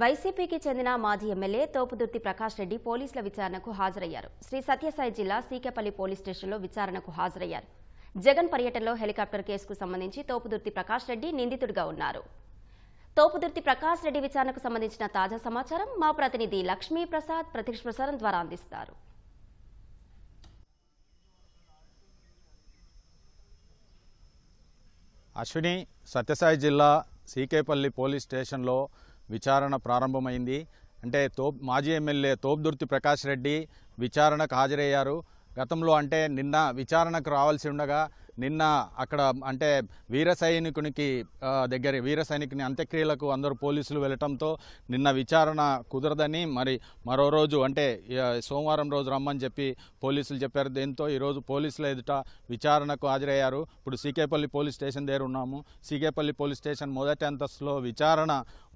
వైసీపీకి చెందిన మాజీ ఎమ్మెల్యే తోపుదుర్తి ప్రకాష్ రెడ్డి పోలీసుల విచారణకు హాజరయ్యారు. శ్రీ సత్యసాయి జిల్లా సీకేపల్లి పోలీస్ స్టేషన్లో విచారణకు హాజరయ్యారు. జగన్ పర్యటనలో హెలికాప్టర్ కేసుకు సంబంధించి తోపుదుర్తి ప్రకాష్ రెడ్డి నిందితుడిగా ఉన్నారు. తోపుదుర్తి ప్రకాష్ రెడ్డి విచారణకు సంబంధించిన తాజా సమాచారం మా ప్రతినిధి లక్ష్మీ ప్రసాద్ ప్రత్యక్ష ప్రసారం ద్వారా అందిస్తారు. అశ్విని సత్యసాయి జిల్లా సీకేపల్లి పోలీస్ స్టేషన్లో విచారణ ప్రారంభమైంది. అంటే తోప్ మాజీ ఎమ్మెల్యే తోపుదుర్తి ప్రకాష్ రెడ్డి విచారణకు హాజరయ్యారు. గతంలో అంటే నిన్న విచారణకు రావాల్సి ఉండగా నిన్న అక్కడ అంటే వీర సైనికునికి దగ్గర వీర సైనికుని అంత్యక్రియలకు అందరూ పోలీసులు వెళ్ళటంతో నిన్న విచారణ కుదరదని మరి మరో రోజు అంటే సోమవారం రోజు రమ్మని చెప్పి పోలీసులు చెప్పారు. దీంతో ఈరోజు పోలీసుల ఎదుట విచారణకు హాజరయ్యారు. ఇప్పుడు సీకేపల్లి పోలీస్ స్టేషన్ దగ్గర ఉన్నాము. సీకేపల్లి పోలీస్ స్టేషన్ మొదటి అంతస్తులో విచారణ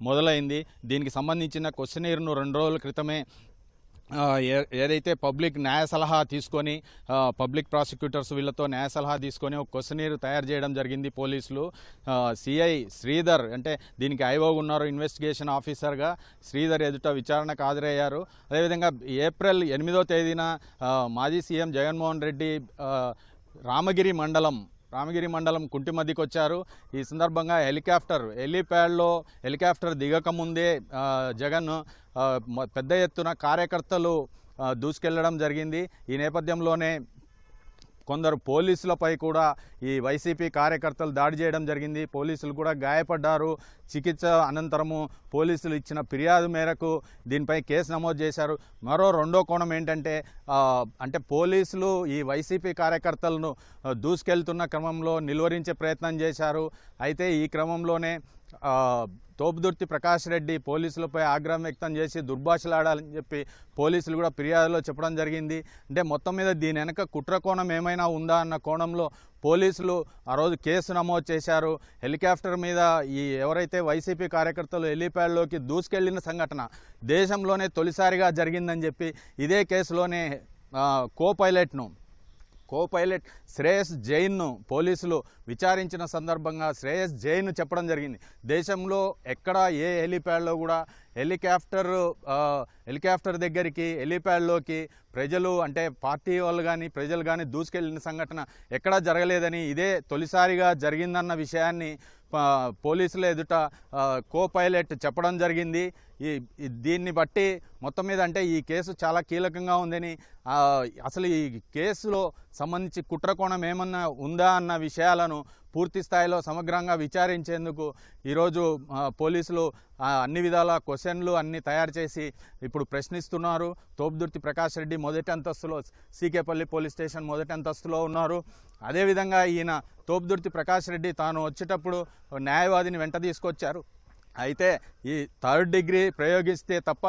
మొదలైంది. దీనికి సంబంధించిన క్వశ్చనీర్ను రెండు రోజుల క్రితమే ఏదైతే పబ్లిక్ న్యాయ సలహా తీసుకొని పబ్లిక్ ప్రాసిక్యూటర్స్ వీళ్ళతో న్యాయ సలహా తీసుకొని ఒక క్వశ్చనీర్ తయారు చేయడం జరిగింది పోలీసులు. సిఐ శ్రీధర్ అంటే దీనికి ఐఓ ఉన్నారు ఇన్వెస్టిగేషన్ ఆఫీసర్గా శ్రీధర్ ఎదుట విచారణకు హాజరయ్యారు. అదేవిధంగా ఏప్రిల్ ఎనిమిదో తేదీన మాజీ సీఎం జగన్మోహన్ రెడ్డి రామగిరి మండలం రామగిరి మండలం కుంటిమద్దికి వచ్చారు ఈ సందర్భంగా హెలికాప్టర్ హెలిప్యాడ్లో హెలికాప్టర్ దిగకముందే జగన్ పెద్ద ఎత్తున కార్యకర్తలు దూసుకెళ్ళడం జరిగింది. ఈ నేపథ్యంలోనే కొందరు పోలీసులపై కూడా ఈ వైసీపీ కార్యకర్తలు దాడి చేయడం జరిగింది. పోలీసులు కూడా గాయపడ్డారు. చికిత్స అనంతరము పోలీసులు ఇచ్చిన ఫిర్యాదు మేరకు దీనిపై కేసు నమోదు చేశారు. మరో రెండో కోణం ఏంటంటే అంటే పోలీసులు ఈ వైసీపీ కార్యకర్తలను దూసుకెళ్తున్న క్రమంలో నిలువరించే ప్రయత్నం చేశారు. అయితే ఈ క్రమంలోనే తోపుదుర్తి ప్రకాష్ రెడ్డి పోలీసులపై ఆగ్రహం వ్యక్తం చేసి దుర్భాషలాడాలని చెప్పి పోలీసులు కూడా ఫిర్యాదులో చెప్పడం జరిగింది. అంటే మొత్తం మీద దీని వెనక కుట్ర కోణం ఏమైనా ఉందా అన్న కోణంలో పోలీసులు ఆ రోజు కేసు నమోదు చేశారు. హెలికాప్టర్ మీద ఈ ఎవరైతే వైసీపీ కార్యకర్తలు హెలీప్యాడ్లోకి దూసుకెళ్ళిన సంఘటన దేశంలోనే తొలిసారిగా జరిగిందని చెప్పి ఇదే కేసులోనే కో పైలట్ను కో పైలట్ శ్రేయస్ జైన్ను పోలీసులు విచారించిన సందర్భంగా శ్రేయస్ జైన్ చెప్పడం జరిగింది. దేశంలో ఎక్కడ ఏ హెలిప్యాడ్లో కూడా హెలికాప్టర్ హెలికాప్టర్ దగ్గరికి హెలిప్యాడ్లోకి ప్రజలు అంటే పార్టీ వాళ్ళు కానీ ప్రజలు కానీ దూసుకెళ్ళిన సంఘటన ఎక్కడా జరగలేదని ఇదే తొలిసారిగా జరిగిందన్న విషయాన్ని పోలీసుల ఎదుట కో పైలట్ చెప్పడం జరిగింది. ఈ దీన్ని బట్టి మొత్తం మీద అంటే ఈ కేసు చాలా కీలకంగా ఉందని అసలు ఈ కేసులో సంబంధించి కుట్రకోణం ఏమన్నా ఉందా అన్న విషయాలను పూర్తి స్థాయిలో సమగ్రంగా విచారించేందుకు ఈరోజు పోలీసులు అన్ని విధాల క్వశ్చన్లు అన్ని తయారు చేసి ఇప్పుడు ప్రశ్నిస్తున్నారు. తోపుదుర్తి ప్రకాష్ రెడ్డి మొదటి అంతస్తులో సీకేపల్లి పోలీస్ స్టేషన్ మొదటి అంతస్తులో ఉన్నారు. అదేవిధంగా ఈయన తోపుదుర్తి ప్రకాష్ రెడ్డి తాను వచ్చేటప్పుడు న్యాయవాదిని వెంట తీసుకొచ్చారు. అయితే ఈ థర్డ్ డిగ్రీ ప్రయోగిస్తే తప్ప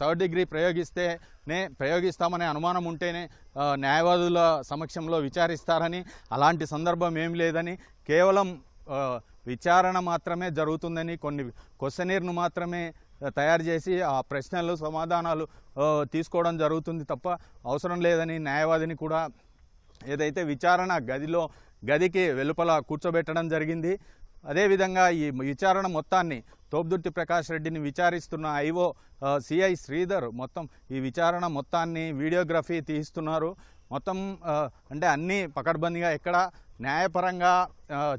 థర్డ్ డిగ్రీ ప్రయోగిస్తేనే ప్రయోగిస్తామనే అనుమానం ఉంటేనే న్యాయవాదుల సమక్షంలో విచారిస్తారని అలాంటి సందర్భం ఏం లేదని కేవలం విచారణ మాత్రమే జరుగుతుందని కొన్ని క్వశ్చనీర్ను మాత్రమే తయారు చేసి ఆ ప్రశ్నలు సమాధానాలు తీసుకోవడం జరుగుతుంది తప్ప అవసరం లేదని న్యాయవాదిని కూడా ఏదైతే విచారణ గదిలో గదికి వెలుపల కూర్చోబెట్టడం జరిగింది అదేవిధంగా ఈ విచారణ మొత్తాన్ని తోపుదుర్తి ప్రకాష్ రెడ్డిని విచారిస్తున్న ఐఓ సిఐ శ్రీధర్ మొత్తం ఈ విచారణ మొత్తాన్ని వీడియోగ్రఫీ తీస్తున్నారు. మొత్తం అంటే అన్నీ పకడ్బందీగా ఎక్కడ న్యాయపరంగా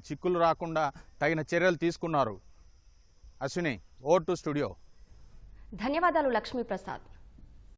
చిక్కులు రాకుండా తగిన చర్యలు తీసుకున్నారు. అశ్విని ఓ టు స్టూడియో. ధన్యవాదాలు లక్ష్మీ ప్రసాద్